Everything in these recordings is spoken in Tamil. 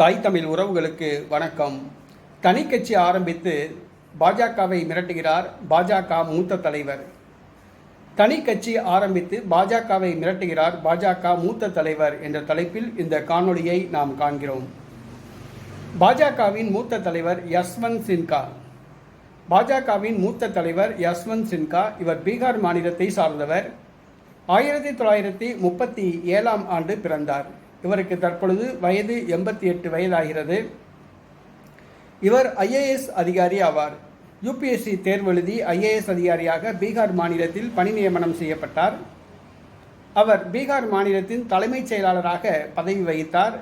தாய் தமிழ் உறவுகளுக்கு வணக்கம். தனி கட்சி ஆரம்பித்து பாஜகவை மிரட்டுகிறார் பாஜக மூத்த தலைவர். தனி கட்சி ஆரம்பித்து பாஜகவை மிரட்டுகிறார் பாஜக மூத்த தலைவர் என்ற தலைப்பில் இந்த காணொளியை நாம் காண்கிறோம். பாஜகவின் மூத்த தலைவர் யஸ்வந்த் சின்கா பாஜகவின் மூத்த தலைவர் யஸ்வந்த் சின்கா இவர் பீகார் மாநிலத்தை சார்ந்தவர். ஆயிரத்தி தொள்ளாயிரத்தி முப்பத்தி ஏழாம் ஆண்டு பிறந்தார். இவருக்கு தற்பொழுது வயது எண்பத்தி எட்டு வயதாகிறது. இவர் ஐஏஎஸ் அதிகாரி ஆவார். யூபிஎஸ்சி தேர்வு எழுதி ஐஏஎஸ் அதிகாரியாக பீகார் மாநிலத்தில் பணி நியமனம் செய்யப்பட்டார். அவர் பீகார் மாநிலத்தின் தலைமைச் செயலாளராக பதவி வகித்தார்.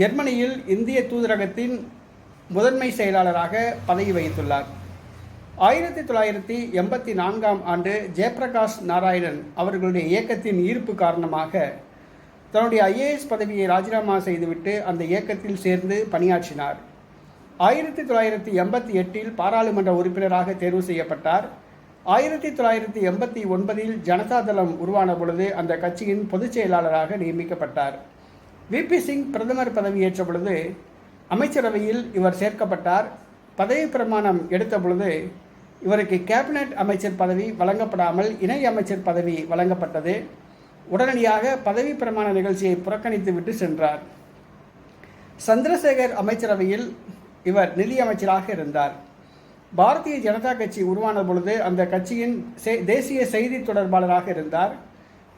ஜெர்மனியில் இந்திய தூதரகத்தின் முதன்மை செயலாளராக பதவி வகித்துள்ளார். ஆயிரத்தி தொள்ளாயிரத்தி எண்பத்தி நான்காம் ஆண்டு ஜெயபிரகாஷ் நாராயணன் அவர்களுடைய இயக்கத்தின் ஈர்ப்பு காரணமாக தன்னுடைய ஐஏஎஸ் பதவியை ராஜினாமா செய்துவிட்டு அந்த இயக்கத்தில் சேர்ந்து பணியாற்றினார். ஆயிரத்தி தொள்ளாயிரத்தி எண்பத்தி எட்டில் பாராளுமன்ற உறுப்பினராக தேர்வு செய்யப்பட்டார். ஆயிரத்தி தொள்ளாயிரத்தி எண்பத்தி ஒன்பதில் ஜனதாதளம் உருவான பொழுது அந்த கட்சியின் பொதுச் செயலாளராக நியமிக்கப்பட்டார். விபி சிங் பிரதமர் பதவியேற்ற பொழுது அமைச்சரவையில் இவர் சேர்க்கப்பட்டார். பதவி பிரமாணம் எடுத்த பொழுது இவருக்கு கேபினட் அமைச்சர் பதவி வழங்கப்படாமல் இணை அமைச்சர் பதவி வழங்கப்பட்டது. உடனடியாக பதவி பிரமாண நிகழ்ச்சியை புறக்கணித்து விட்டு சென்றார். சந்திரசேகர் அமைச்சரவையில் இவர் நிதியமைச்சராக இருந்தார். பாரதிய ஜனதா கட்சி உருவான பொழுது அந்த கட்சியின் செ- தேசிய செய்தி தொடர்பாளராக இருந்தார்.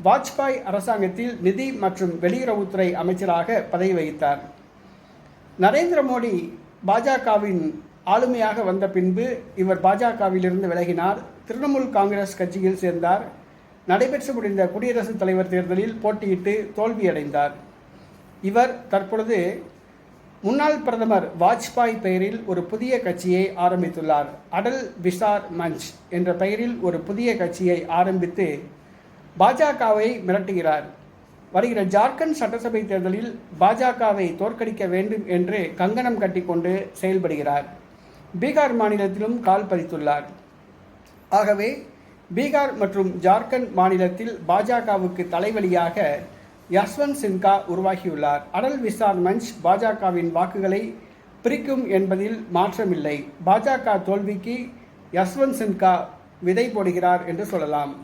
வாஜ்பாய் அரசாங்கத்தில் நிதி மற்றும் வெளியுறவுத்துறை அமைச்சராக பதவி வகித்தார். நரேந்திர மோடி பாஜகவின் ஆளுமையாக வந்த பின்பு இவர் பாஜகவிலிருந்து விலகினார். திரிணாமுல் காங்கிரஸ் கட்சியில் சேர்ந்தார். நடைபெற்று முடிந்த குடியரசுத் தலைவர் தேர்தலில் போட்டியிட்டு தோல்வியடைந்தார். இவர் தற்பொழுது முன்னாள் பிரதமர் வாஜ்பாய் பெயரில் ஒரு புதிய கட்சியை ஆரம்பித்துள்ளார். அடல் பிசார் மஞ்ச் என்ற பெயரில் ஒரு புதிய கட்சியை ஆரம்பித்து பாஜகவை மிரட்டுகிறார். வருகிற ஜார்க்கண்ட் சட்டசபை தேர்தலில் பாஜகவை தோற்கடிக்க வேண்டும் என்று கங்கணம் கட்டிக்கொண்டு செயல்படுகிறார். பீகார் மாநிலத்திலும் கால் பதித்துள்ளார். ஆகவே பீகார் மற்றும் ஜார்க்கண்ட் மாநிலத்தில் பாஜகவுக்கு தலைவலியாக யஸ்வந்த் சின்கா உருவாகியுள்ளார். அடல் விசார் மஞ்ச் பாஜகவின் வாக்குகளை பிரிக்கும் என்பதில் மாற்றமில்லை. பாஜக தோல்விக்கு யஸ்வந்த் சின்கா விதை போடுகிறார் என்று சொல்லலாம்.